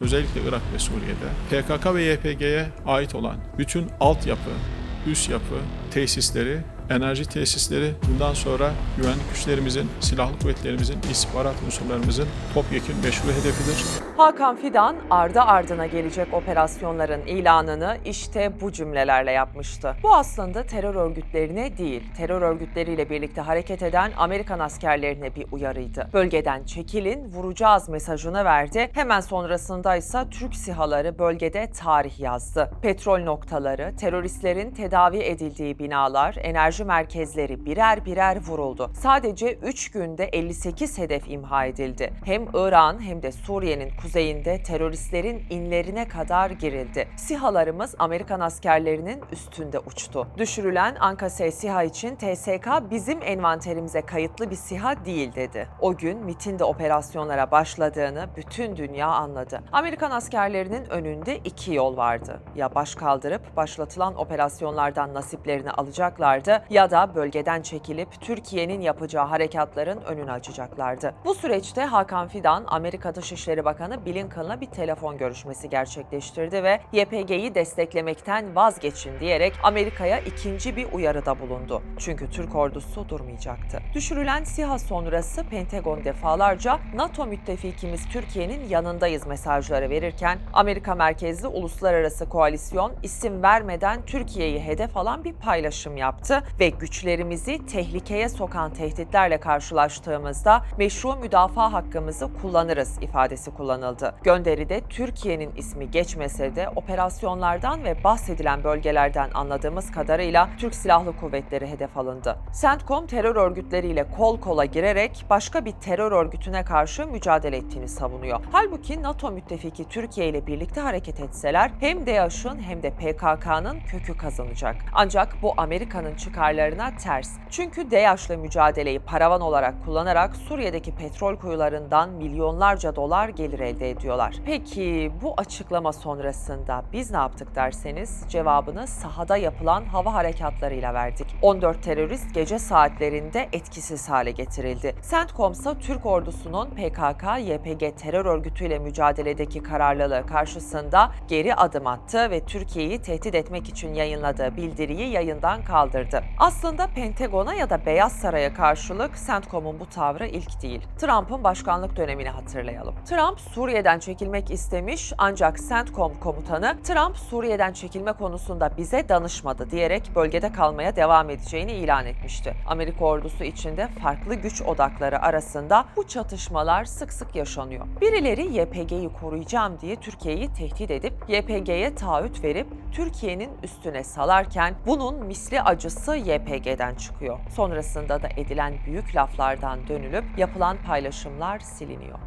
özellikle Irak ve Suriye'de PKK ve YPG'ye ait olan bütün altyapı, üst yapı, tesisleri, enerji tesisleri bundan sonra güvenlik güçlerimizin, silahlı kuvvetlerimizin, istihbarat unsurlarımızın topyekun meşru hedefidir. Hakan Fidan ardı ardına gelecek operasyonların ilanını işte bu cümlelerle yapmıştı. Bu aslında terör örgütlerine değil, terör örgütleriyle birlikte hareket eden Amerikan askerlerine bir uyarıydı. Bölgeden çekilin, vuracağız mesajını verdi. Hemen sonrasında ise Türk sihaları bölgede tarih yazdı. Petrol noktaları, teröristlerin tedavi edildiği binalar, enerji merkezleri birer birer vuruldu. Sadece 3 günde 58 hedef imha edildi. Hem İran hem de Suriye'nin kuzeyinde teröristlerin inlerine kadar girildi. SİHA'larımız Amerikan askerlerinin üstünde uçtu. Düşürülen Anka-S SİHA için TSK bizim envanterimize kayıtlı bir SİHA değil dedi. O gün MIT'in de operasyonlara başladığını bütün dünya anladı. Amerikan askerlerinin önünde iki yol vardı. Ya baş kaldırıp başlatılan operasyonlardan nasiplerini alacaklardı ya da bölgeden çekilip Türkiye'nin yapacağı harekatların önünü açacaklardı. Bu süreçte Hakan Fidan, Amerika Dışişleri Bakanı Blinken'la bir telefon görüşmesi gerçekleştirdi ve YPG'yi desteklemekten vazgeçin diyerek Amerika'ya ikinci bir uyarıda bulundu. Çünkü Türk ordusu durmayacaktı. Düşürülen SİHA sonrası Pentagon defalarca NATO müttefikimiz Türkiye'nin yanındayız mesajları verirken Amerika merkezli uluslararası koalisyon isim vermeden Türkiye'yi hedef alan bir paylaşım yaptı ve güçlerimizi tehlikeye sokan tehditlerle karşılaştığımızda meşru müdafaa hakkımızı kullanırız ifadesi kullanıldı. Gönderide Türkiye'nin ismi geçmese de operasyonlardan ve bahsedilen bölgelerden anladığımız kadarıyla Türk Silahlı Kuvvetleri hedef alındı. CENTCOM terör örgütleriyle kol kola girerek başka bir terör örgütüne karşı mücadele ettiğini savunuyor. Halbuki NATO müttefiki Türkiye ile birlikte hareket etseler hem DAEŞ'ın hem de PKK'nın kökü kazanacak. Ancak bu Amerika'nın çıkarlarına ters. Çünkü DAEŞ'le mücadeleyi paravan olarak kullanarak Suriye'deki petrol kuyularından milyonlarca dolar gelir elde ediyorlar. Peki bu açıklama sonrasında biz ne yaptık derseniz cevabını sahada yapılan hava harekatlarıyla verdik. 14 terörist gece saatlerinde etkisiz hale getirildi. CENTCOM'sa Türk ordusunun PKK-YPG terör örgütüyle mücadeledeki kararlılığı karşısında geri adım attı ve Türkiye'yi tehdit etmek için yayınladığı bildiriyi yayından kaldırdı. Aslında Pentagon'a ya da Beyaz Saray'a karşılık CENTCOM'un bu tavrı ilk değil. Trump'ın başkanlık dönemini hatırlayalım. Trump Suriye'den çekilmek istemiş ancak CENTCOM komutanı Trump Suriye'den çekilme konusunda bize danışmadı diyerek bölgede kalmaya devam edeceğini ilan etmişti. Amerika ordusu içinde farklı güç odakları arasında bu çatışmalar sık sık yaşanıyor. Birileri YPG'yi koruyacağım diye Türkiye'yi tehdit edip YPG'ye taahhüt verip Türkiye'nin üstüne salarken bunun misli acısı YPG'den çıkıyor. Sonrasında da edilen büyük laflardan dönülüp yapılan paylaşımlar siliniyor.